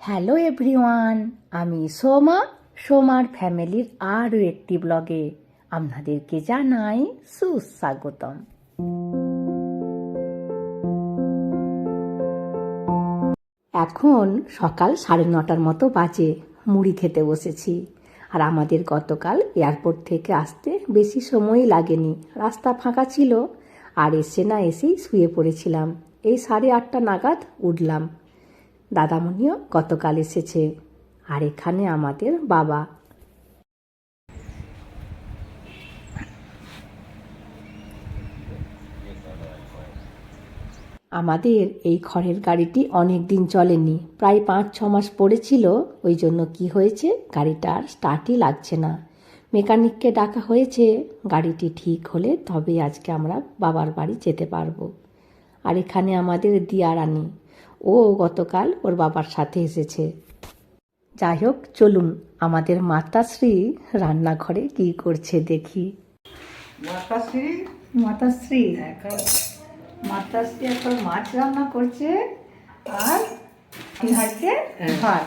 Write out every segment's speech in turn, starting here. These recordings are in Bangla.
হ্যালো এভরিওয়ান, আমি সোমা, সোমার ফ্যামিলির আরও একটি ব্লগে আপনাদেরকে জানাই সুস্বাগতম। এখন সকাল সাড়ে নটার মতো বাজে, মুড়ি খেতে বসেছি। আর আমাদের গতকাল এয়ারপোর্ট থেকে আসতে বেশি সময় লাগেনি, রাস্তা ফাঁকা ছিল। আর এসে না এসেই শুয়ে পড়েছিলাম। এই সাড়ে আটটা নাগাদ উঠলাম। দাদামণিও গতকাল এসেছে। আর এখানে আমাদের বাবা। আমাদের এই খড়ের গাড়িটি অনেক দিন চলেনি। প্রায় পাঁচ, ছ মাস পড়েছিল। ওই জন্য কি হয়েছে? গাড়িটা আর স্টার্টই লাগছে না। মেকানিককে ডাকা হয়েছে। গাড়িটি ঠিক হলে তবে আজকে আমরা বাবার বাড়ি যেতে পারব। আর এখানে আমাদের দিয়া রানী ও গতকাল ওর বাবার সাথে এসেছে। যাই হোক চলুন আমাদের মাতাশ্রী রান্নাঘরে কি করছে দেখি। মাতাশ্রী? মাতাশ্রী। মাতাশ্রী এখন মাছ রান্না করছে আর কি হচ্ছে ভাত।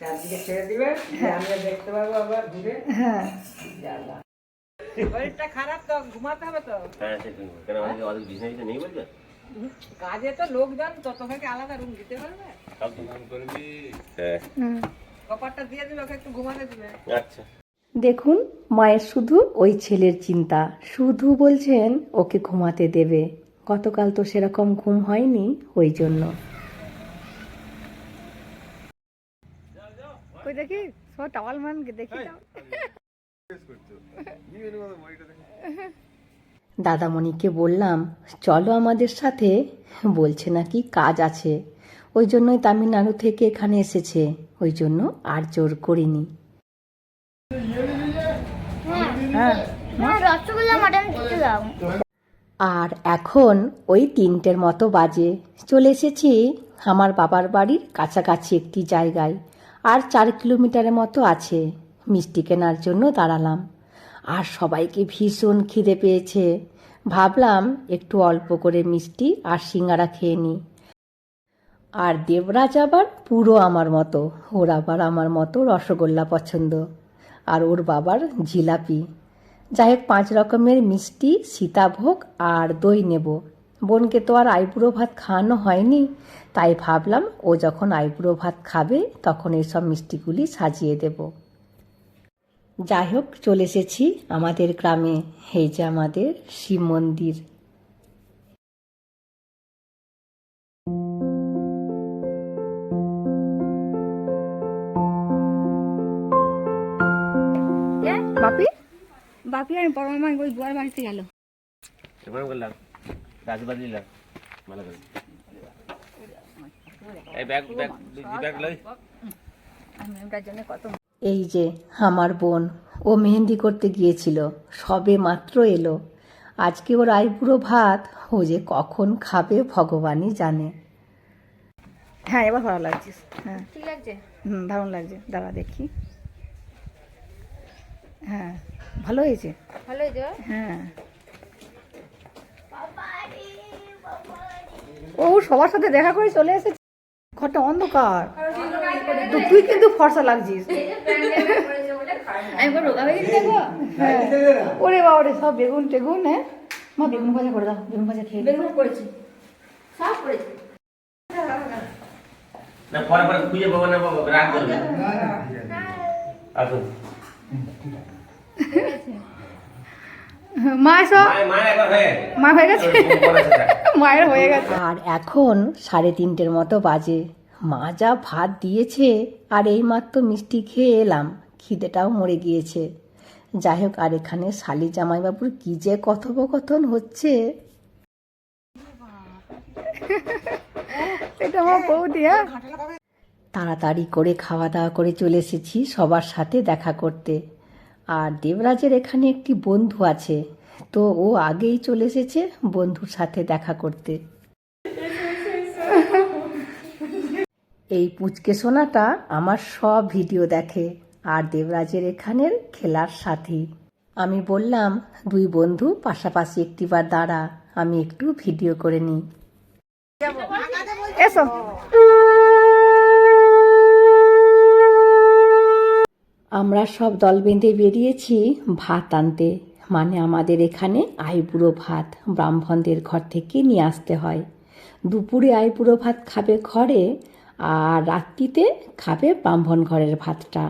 চারদিকে ছেড়ে দিবে আমি দেখতে পাবো আবার ঘুরে। হ্যাঁ। শরীরটা খারাপ তো ঘুমাতে হবে তো। হ্যাঁ কেন আমাদের অনেক বিজনেস নেই বলবে কাজে তো লোকজন তো তোমাকে আলাদা রুম দিতে পারবে। হ্যাঁ। কপারটা দিয়ে দিবে ওকে একটু ঘুমাতে দিবে। আচ্ছা। দেখুন মায়ের শুধু ওই ছেলের চিন্তা শুধু বলছেন ওকে ঘুমাতে দেবে। গতকাল তো সেরকম ঘুম হয়নি ওই জন্য। কই দেখি? সব টাওয়াল মান দেখি দাও। দাদামণিকে বললাম চলো আমাদের সাথে। বলছে নাকি কাজ আছে। ওই জন্যই তামিলনাড়ু থেকে এখানে এসেছে। ওই জন্য আর জোর করিনি। হ্যাঁ দাও। আর এখন ওই তিনটের মতো বাজে। চলে এসেছি আমার বাবার বাড়ির কাছাকাছি একটি জায়গায়। আর চার কিলোমিটারের মতো আছে। মিষ্টি কেনার জন্য দাঁড়ালাম। আর সবাইকে ভীষণ খিদে পেয়েছে। ভাবলাম একটু অল্প করে মিষ্টি আর সিঙ্গারা খেয়ে নিই। আর দেবরাজ আবার পুরো আমার মতো, ওর আবার আমার মতো রসগোল্লা পছন্দ। আর ওর বাবার জিলাপি। যাই হোক পাঁচ রকমের মিষ্টি, সীতাভোগ আর দই নেব। বোনকে তো আর আইবুড়ো ভাত খাওয়ানো হয়নি, তাই ভাবলাম ও যখন আইবুড়ো ভাত খাবে তখন এইসব মিষ্টিগুলি সাজিয়ে দেব। যাই হোক চলে এসেছি আমাদের গ্রামে। এই যে আমাদের শিব মন্দির। বাপি? বাপি আর বড় মামা ওই বুয়ার বাড়িতে গেল। এবার ভালো করে। এই ব্যাগ ব্যাগ ব্যাগ লই। আমি ওটার জন্য কত এই যে আমার বোন ও মেহেন্দি করতে গিয়েছিল সবে মাত্র এলো। আজকে ওর আইবুড়ো ভাত ও যে কখন খাবে ভগবানই জানে। হ্যাঁ এবার ভালো লাগছে। হ্যাঁ। ঠিক লাগছে হুম দারুণ লাগছে। দাঁড়া দেখি। হ্যাঁ ভালো হয়েছে? ভালো হয়েছে হ্যাঁ। ও সবার সাথে দেখা করে চলে এসেছে। ঘরটা অন্ধকার। তো তুই কিন্তু ফর্সা লাগছিস। হয়ে ওরে বাবা রে সব বেগুন টেগুন হ্যাঁ? মা বেগুন ভাজা করে দাও বেগুন ভাজা খেয়ে বেগুন করেছি। সব করেছি। না পরে খুঁজে পাবো না রাগ করবে। আসুন। মা। মায়ের হয়ে গেছে। আর এখন সাড়ে তিনটের মতো বাজে। মা যা ভাত দিয়েছে আর এই মাত্র মিষ্টি খেয়ে এলাম খিদেটাও মরে গিয়েছে। যাই হোক আর এখানে শালি জামাইবাবুর কি যে কথোপকথন হচ্ছে? এটা আমার বৌদি হ্যাঁ? তাড়াতাড়ি করে খাওয়া দাওয়া করে চলে এসেছি সবার সাথে দেখা করতে। আর দেবরাজের এখানে একটি বন্ধু আছে তো ও আগেই চলে এসেছে বন্ধুর সাথে দেখা করতে। এই পুচকে সোনাটা আমার সব ভিডিও দেখে আর দেবরাজের এখানের খেলার সাথী। আমি বললাম, দুই বন্ধু পাশাপাশি একটিবার দাঁড়া, আমি একটু ভিডিও করে নিই। আমরা সব দল বেঁধে বেরিয়েছি ভাত আনতে মানে আমাদের এখানে আইবুড়ো ভাত ব্রাহ্মণদের ঘর থেকে নিয়ে আসতে হয়। দুপুরে আইবুড়ো ভাত খাবে ঘরে আর রাত্রিতে খাবে ব্রাহ্মণ ঘরের ভাতটা।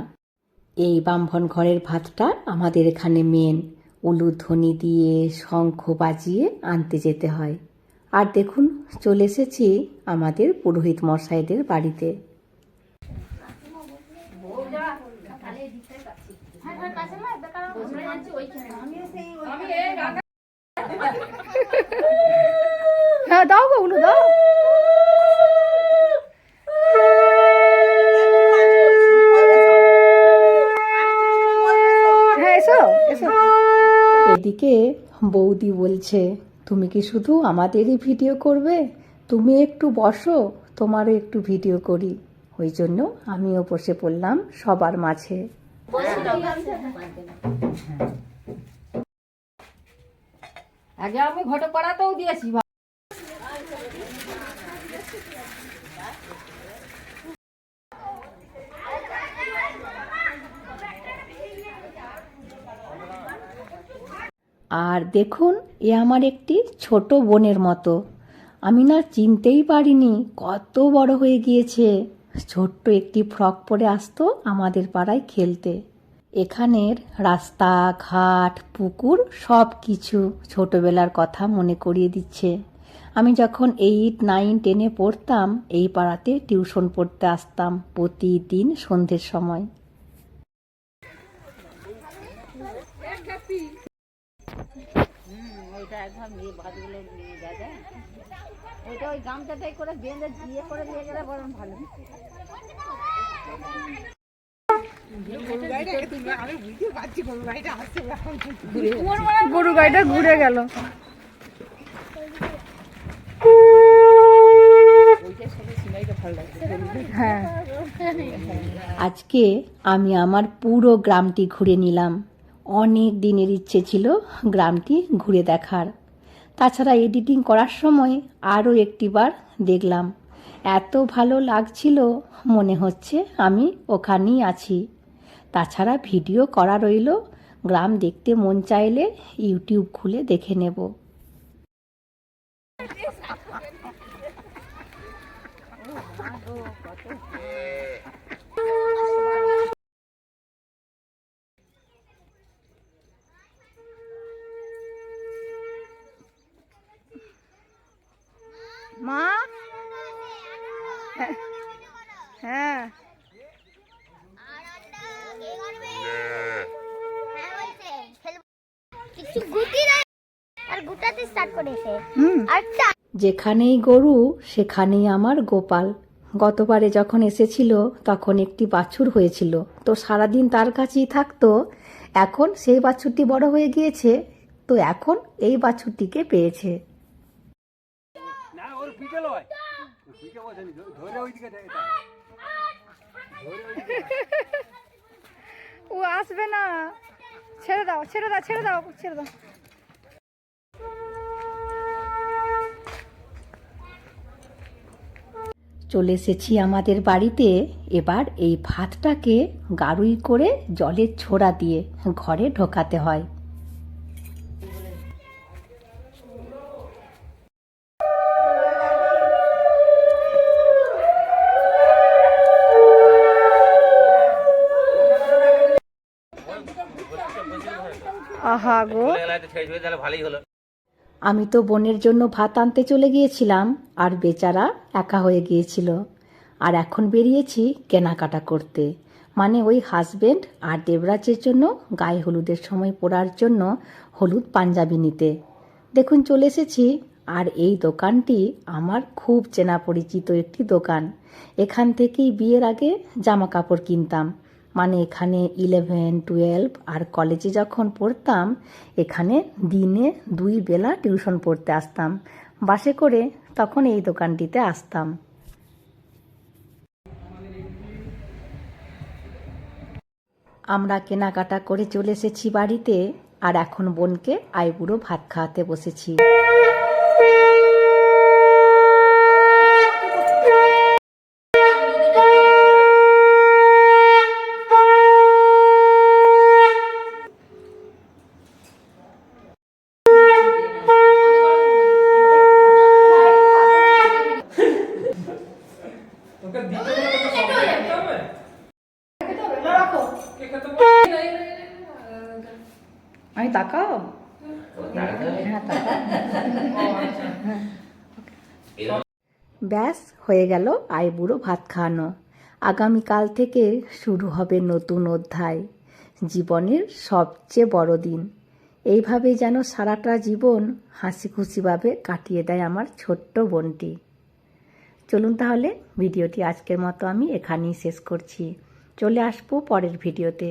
এই ব্রাহ্মণ ঘরের ভাতটা আমাদের এখানে মেন উলুধ্বনি দিয়ে শঙ্খ বাজিয়ে আনতে যেতে হয়। আর দেখুন, চলে এসেছি আমাদের পুরোহিত মশাইদের বাড়িতে দাও গো উলু দাও হ্যাঁ এসো এসো এদিকে বৌদি বলছে, তুমি কি শুধু আমাদেরই ভিডিও করবে? তুমি একটু বসো, তোমারও একটু ভিডিও করি। ওই জন্য আমিও বসে পড়লাম সবার মাঝে। আগে আমি দিয়েছি আর দেখুন, এ আমার একটি ছোট বোনের মতো। আমি না চিনতেই পারিনি কত বড় হয়ে গিয়েছে। ছোট্ট একটি ফ্রক পরে আসতো আমাদের পাড়ায় খেলতে। এখানের রাস্তা, ঘাট, পুকুর সব কিছু ছোটবেলার কথা মনে করিয়ে দিচ্ছে। আমি যখন এইট নাইন টেনে পড়তাম, এই পাড়াতে টিউশন পড়তে আসতাম প্রতিদিন সন্ধ্যের সময়। ওইটা ওই গামছাটাই করে বেঁধে দিয়ে করে দিয়ে গেলে বরং ভালো। গরু গাড়িটা ঘুরে গেল। হ্যাঁ। আজকে আমি আমার পুরো গ্রামটি ঘুরে নিলাম। অনেক দিনের ইচ্ছে ছিল গ্রামটি ঘুরে দেখার। তাছাড়া এডিটিং করার সময় আরও একটিবার দেখলাম। এত ভালো লাগছিল মনে হচ্ছে আমি ওখানেই আছি। তাছাড়া ভিডিও করা রইল, গ্রাম দেখতে মন চাইলে ইউটিউব খুলে দেখে নেব মা হ্যাঁ। হ্যাঁ কিছু গুটি দেয় আর গুটাতে স্টার্ট করেছে হুম আর চা- যেখানেই গরু, সেখানেই আমার গোপাল। গতবারে যখন এসেছিল, তখন একটি বাছুর হয়েছিল। তো সারাদিন তার কাছেই থাকতো। এখন সেই বাছুরটি বড় হয়ে গিয়েছে। তো এখন এই বাছুরটিকে পেয়েছে। ও আসবে না। ছেড়ে দাও ছেড়ে দাও ছেড়ে দাও ছেড়ে দাও। চলে এসেছি আমাদের বাড়িতে। এবার এই ভাতটাকে গাড়ুই করে জলের ছোড়া দিয়ে ঘরে ঢোকাতে হয়। আহা গো। ভালোই হলো। আমি তো বোনের জন্য ভাত আনতে চলে গিয়েছিলাম আর বেচারা একা হয়ে গিয়েছিল। আর এখন বেরিয়েছি কেনাকাটা করতে। মানে ওই হাজবেন্ড আর দেবরাজের জন্য গায়ে হলুদের সময় পরার জন্য হলুদ পাঞ্জাবি নিতে। দেখুন চলে এসেছি। আর এই দোকানটি আমার খুব চেনা পরিচিত একটি দোকান। এখান থেকেই বিয়ের আগে জামা কাপড় কিনতাম। মানে এখানে ইলেভেন টুয়েলভ আর কলেজে যখন পড়তাম, এখানে দিনে দুই বেলা টিউশন পড়তে আসতাম। বাসে করে তখন এই দোকানটিতে আসতাম। আমরা কেনাকাটা করে চলে এসেছি বাড়িতে, আর এখন বোনকে আইবুড়ো ভাত খাওয়াতে বসেছি। তাকাও ব্যাস, হয়ে গেল আইবুড়ো ভাত খাওয়ানো। আগামীকাল থেকে শুরু হবে নতুন অধ্যায়, জীবনের সবচেয়ে বড় দিন। এইভাবে যেন সারাটা জীবন হাসি খুশিভাবে কাটিয়ে দেয় আমার ছোট্ট বোনটি। চলুন তাহলে, ভিডিওটি আজকের মতো আমি এখানেই শেষ করছি। চলে আসব পরের ভিডিওতে।